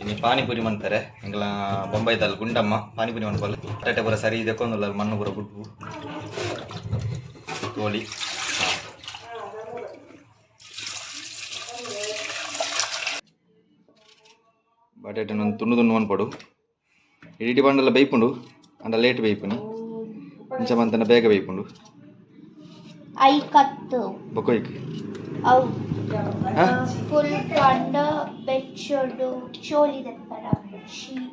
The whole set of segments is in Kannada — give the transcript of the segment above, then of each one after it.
ಇನ್ನು ಪಾನಿಪುರಿ ಮಾಡ್ತಾರೆ. ಇಂಗ್ಲ ಬೊಂಬೈದಲ್ಲಿ ಗುಂಡಮ್ಮ ಪಾನಿಪುರಿ ಮಾಡ್ಕೊಳ್ಳಿ ಬಟಾಟೆ ಪೂರ ಸರಿ ಇದೆ ಮಣ್ಣು ಪೂರ ಗುಡ್ಬು ಕೋಳಿ. ಬಟಾಟೆ ಒಂದು ತುಂಡು ತುಂಡು ಮಾಡ್ಕೊಡು. ಇಡೀ ಬಂಡಲ್ಲ ಬೈಪುಂಡು ಅಂಡ ಲೇಟ್ ಬೇಯ್ಪುನಿ. ಇಂಚ ಮಂತನ ಬೇಗ ಬೈಪುಂಡು ಬೊಕೋಯಿಕ್. ಅವು. ಹಾ ಫುಲ್ ಬೆಚ್ಚಡು ಚೋಲಿ ದೆಪ್ಪರ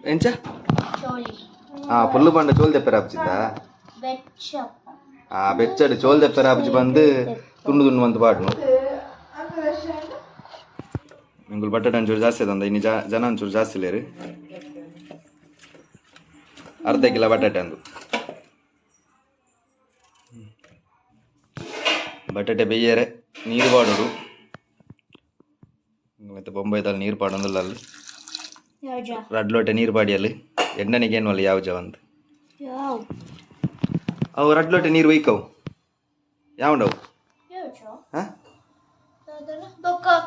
ಎಂಚ? ಚೋಲಿ ಆ ಫುಲ್ ಬಂಡ ಚೋಲ್ ದೆಪ್ಪರ ಹಬ್ಚಿದ್ದ ಬೆಚ್ಚ ಆ ಬೆಚ್ಚಡು ಚೋಲ್ ದೆಪ್ಪರ ಹಬ್ಜಿ ಬಂದು ತುಂಡು ತುಂಡು ಬಂದು ಪಾಡ್ನು ನಿಂಗುಲ್ ಬಟಾಟೆ ಒಂಚೂರು ಜಾಸ್ತಿ ಅದಂದ ಇನ್ನು ಜಾ ಜನ ಒಂಚೂರು ಜಾಸ್ತಿ ಇಲ್ಲ ಅರ್ಧ ಕಿಲೋ ಬಟಾಟೆ ಅಂದು. ಬಟಾಟೆ ಬೇಯರೆ ನೀರು ಪಾಡೋಡು ಮತ್ತೆ ಬೊಂಬೈದಲ್ಲಿ ನೀರು ಪಾಡೋದಿಲ್ಲ ಅಲ್ಲಿ. ರಡ್ ಲೋಟೆ ನೀರು ಪಾಡಿಯಲ್ಲಿ ಎಣ್ಣನಿಗೆ ಏನು ಅಲ್ಲ ಯಾವ ಜವ ಅಂತ. ಅವು ರಡ್ ಲೋಟೆ ನೀರು ಒಯ್ಕವು. ಯಾವಂಡವು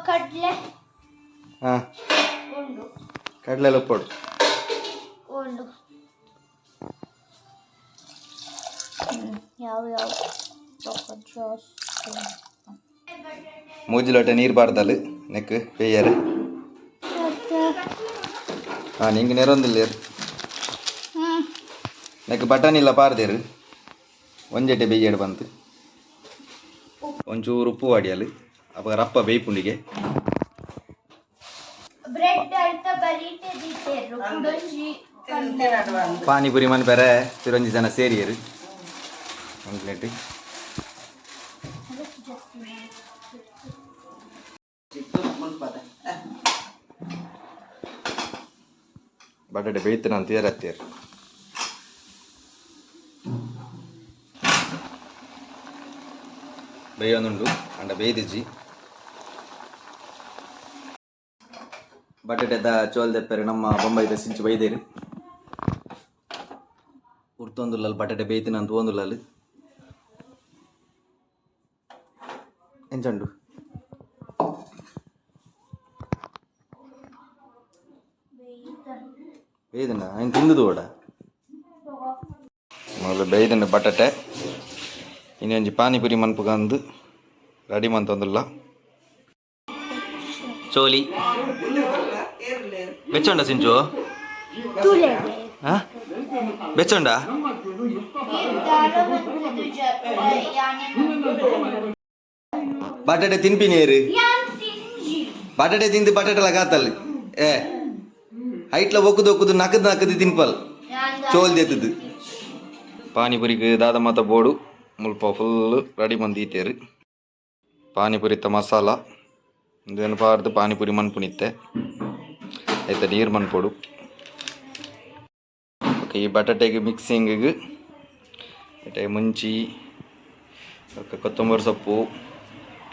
ಕಡಲೆ. ಹಾಂ. ಕಡಲೆ ಹ್ಮ್, ಯಾವ ಯಾವ? ಬೊಕ್ಕ ಜಾಸ್ತಿ ಮೂಜಿ ಲೋಟೆ ನೀರು ಪಾಡ್ದಲ್ಲ ನೆಕ್ ಬೇಯರೆ ಹಾಂ ನಿಂಗೆ ನೆರೊಂದಿಲ್ಲ ಹ್ಮ್ ನೆಕ್ ಬಟನ್ ಇಲ್ಲ ಪಾರ್ದೇರು ಒಂಜೆಟೆ ಬೇಯ್ಯಡು ಬಂತು ಒಂಚೂರು ಉಪ್ಪು ವಾಡಿಯಲ್ಲಿ ಅಪ್ಪ ರಪ್ಪ ಬೇಯ್ಪುಂಡಿಗೆ ಬ್ರೆಡ್ ಅಂತ ಬರೀತೆ ದಿತ್ತೇರು ಕುಡೊಂಜಿ ಪಾನಿಪುರಿ ಮನ್ಪೆರೆ ತಿರೊಂಜಿ ಜನ ಸೇರಿಯರು ಒಂದು ಪ್ಲೇಟ್ ಬಟಾಟೆ ಬೇಯ್ತು ಅಂತ ತೀರತ್ತೀರು ಬೇಯೋನುಂಡು ಅಂಡ ಬೇಯ್ದಿಜ್ಜಿ ಬಟಾಟೆದ ಚೋಲ್ ದೆಪ್ಪರೆ ನಮ್ಮ ಬೊಂಬೈದ ಸಿಂಚು ಬೈದೇರಿ. ಉರ್ತೊಂದುಲ್ಲಲ್ಲಿ ಬಟಾಟೆ ಬೇಯ್ತಿನ ಅಂತ ಒಂದುಲ್ಲಲ್ ಎಂಚಂಡು ಬೇಯ್ದನ ఆయన ತಿಂದುದು ಓಡ ಮೊದಲು ಬೇಯ್ದನ ಬಟಾಟೆ ಇನ್ನೊಂಜಿ ಪಾನಿಪುರಿ ಮನ್ಪುಗಂದು ರೆಡಿ ಮಂತೊಂದುಲ್ಲ ಚೋಲಿ ಬೆಚ್ಚೊಂಡ ಸಿಂಚು ತುಲೆಗೆ ಹಾ ಬೆಚ್ಚೊಂಡ ಬಟಾಟೆ ತಿನ್ಪಿನೇರು ಬಟಾಟೆ ತಿಂದು ಬಟಾಟೆಲ ಕಾತಲ್ಲಿ. ಏ. ಹೈಟ್ಲ ಒಕ್ಕುದು ಒಕ್ಕುದು ನಕದು ನಕದು ತಿನ್ಪಲ್. ಚೋಲ್ ದೆತ್ತದು ಪಾನಿಪುರಿಗೆ ದಾದ ಮಾತ ಬೋಡು. ಮುಲ್ಪ ಫುಲ್ ರೆಡಿ ಮಂದೀತೇರು ಪಾನಿಪುರಿತ ಮಸಾಲ. ಇದೇನು ಪಾರ್ದು ಪಾನಿಪುರಿ ಮನ್ಪುನಿತ್ತೆ. ಆಯ್ತ ನೀರು ಮನ್ಪೊಡು. ಓಕೆ ಈ ಬಟಾಟೆಗೆ ಮಿಕ್ಸಿಂಗಿಗೆ ಇಟ್ಟೆ ಮುಂಚಿ ಓಕೆ ಕೊತ್ತಂಬರಿ ಸೊಪ್ಪು.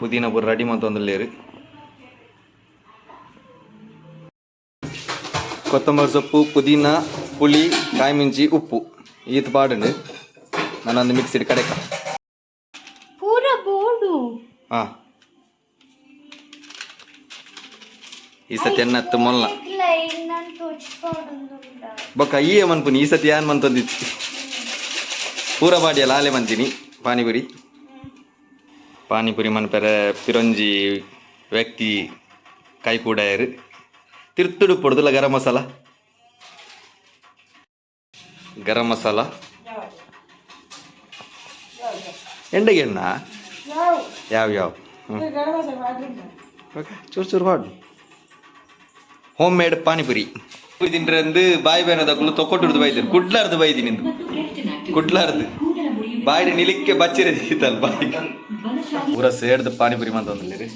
ಪುದೀನ ಪೂರ ರೆಡಿ ಮಂತೊಂದುಲ್ಲೇರು ಕೊತ್ತಂಬರಿ ಸೊಪ್ಪು ಪುದೀನ ಪುಳಿ ಕಾಯಿಮಿಂಚಿ ಉಪ್ಪು. ಈತ ಪಾಡುಂಡು ನಾನೊಂದು ಮಿಕ್ಸಿಡ್ ಕಡೆಕ ಪೂರ ಬೋಡು. ಹಾಂ. ಈ ಸತಿ ಎನ್ನತ್ತು ಮೊಲ್ಲ ತುಚ್ಕೊಡುಂದುಂಡ ಬೊಕ್ಕ ಈ ಮನ್ಪುನಿ ಈ ಸತಿ ಯಾನ್ ಮಂತೊಂದಿತ್ತು ಪೂರ ಬಾಡಿಯಲ್ಲ ಆಲೆ ಮಂತೀನಿ ಪಾನಿಪುರಿ. ಪಾನಿಪುರಿ ಮನ್ಪೆರೆ ಪಿರೊಂಜಿ ವ್ಯಕ್ತಿ ಕೈ ಕೂಡಾಯರು ತಿರ್ತುಡು ಪೊಡ್ದುಲ ಗರಂ ಮಸಾಲ ಗರಂ ಮಸಾಲ ಎಂಡಗೆ ಎಣ್ಣ ಯಾವ ಯಾವ ಓಕೆ ಚೂರು ಚೂರು ಮಾಡು ಹೋಮ್ ಮೇಡ್ ಪಾನಿಪುರಿ ತಿಂಡ್ರಂದು ಬಾಯಿ ಬೇನದ ಕುಲ್ಲು ತೊಕ್ಕೊಟ್ಟು ಬೈದಿರು ಕುಡ್ಲಾರ್ದು ಬೈದಿ ನಿಂದು ಕುಡ್ಲಾರ್ದು ಬಾಯಿ ನಿಲಿಕ್ಕೆ ಬಚ್ಚಿರ ಇತ್ತಲ್ಲ ಬಾಯಿ ಪೂರ ಸೇಡ್ದು ಪಾನಿಪುರಿ ಮಾಡ್ತಂದ್ರಲ್ಲಿ ರೀ.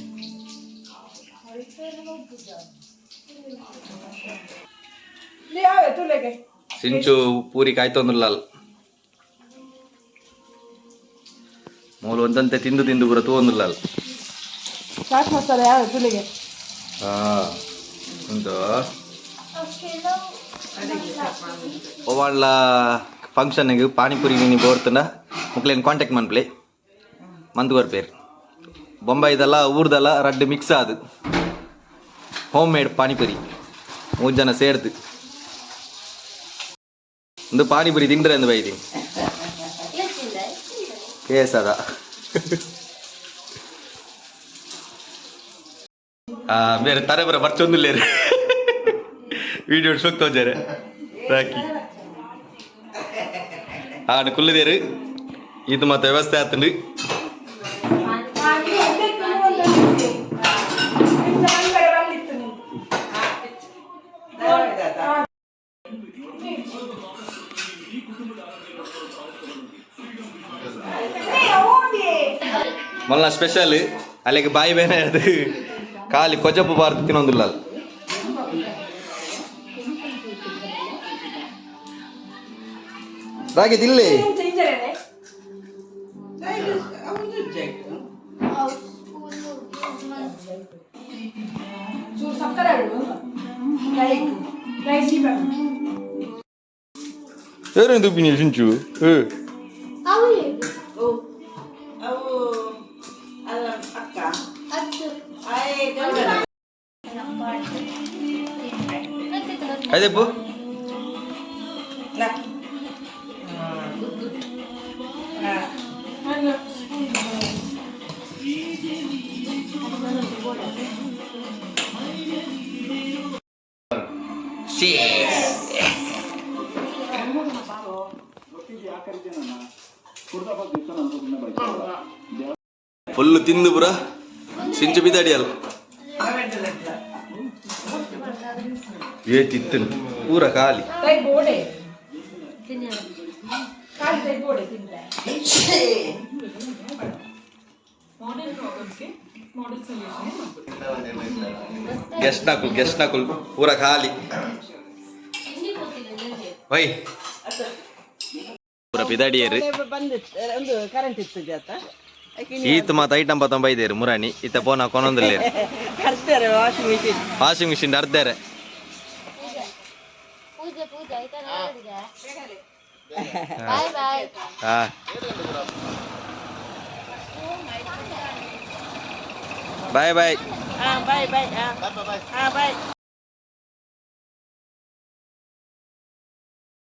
ಸಿಂಚು ಪೂರಿ ಕಾಯ್ತಂದ್ರಲ್ಲ ಮೂಲ ಒಂದಂತೆ ತಿಂದು ತಿಂದು ಪೂರ ತೂಂದ್ರಲ್ಲ ಚಾಟ್ ಮಸಾಲೆ ಯಾವ ಎದುಲಿಗೆ ಹಾ ಉಂಟು. ಒವಾಳ ಫಂಕ್ಷನ್ಗೆ ಪಾನಿಪುರಿ ನೀವು ಬೋರ್ತಂಡ ಮುಕ್ಲೇನು ಕಾಂಟ್ಯಾಕ್ಟ್ ಮಾಡ್ಬಿಡಿ ಮಂದುವರ್ ಬೇರೆ ಬೊಂಬೈದಲ್ಲ ಊರ್ದಲ್ಲ ರಡ್ಡು ಮಿಕ್ಸ್ ಆದು ಹೋಮ್ ಮೇಡ್ ಪಾನಿಪುರಿ ಮೂರು ಜನ ಸೇರ್ದು இந்த பானிபுரி தின்ற இந்த பைதி கேசதா ಬೇರೆ ತಾರೆ ಬರ ಬರ್ತೊಂದಿಲ್ಲೇ ರೀ ವಿಡಿಯೋ ಶೋಕ್ ತೋಜಾರೆ ರಾಕಿ ಆಡು ಕುಲ್ಲದೇರು ಇದು ಮತ್ತೆ ವ್ಯವಸ್ಥೆ ಆತಂಡ್ರಿ ಮಲ್ನ ಸ್ಪೆಷಲ್ ಅಲ್ಲಿಗೆ ಬಾಯಿ ಬೇನೆ ಅದು. ಖಾಲಿ ಕೊಜಪ್ಪು ಬಾರ್ದು ತಿನ್ನೊಂದಿಲ್ಲ ರಾಗಿದ್ ಇಲ್ಲಿ ಯಾರು ದುಬ್ಬಿನಿ ಚುಂಚು ಹ್ಞೂ అదే పో ಫುಲ್ ತಿಂದು ಪುರ ಸಿಂಚು ಬಿದ್ದಾಡಿಯಲ್ಲ ಏ ತಿತ್ತನು ಪೂರ ಖಾಲಿ. ಗೆಸ್ಟ್ ನಾಕುಲ್ ಗೆಸ್ಟ್ ನಾಕುಲ್ ಪೂರ ಖಾಲಿ ವೈ ಪೂರ ಬಿದಾಡಿಯರು ಬಂದಿತ್ತು ಒಂದು ಕರೆಂಟ್ ಇತ್ತು ಜಾತ ಈತ್ ಮಾತ ಐಟಮ್ ಪತ್ತೊಂಬ ಐದೇರು ಮುರಾಣಿ ಇತ್ತ ಪೋನ ಕೊನೊಂದಿಲ್ಲ ಕರ್ತಾರೆ ವಾಷಿಂಗ್ ಮಿಷಿನ್ ವಾಷಿಂಗ್ ಮಿಷಿನ್ ಅರ್ಧಾರೆ. ಪೂಜೆ ಪೂಜೆ ಆಯ್ತಾ ಬಾಯ್ ಬಾಯ್ ಹಾ ಬಾಯ್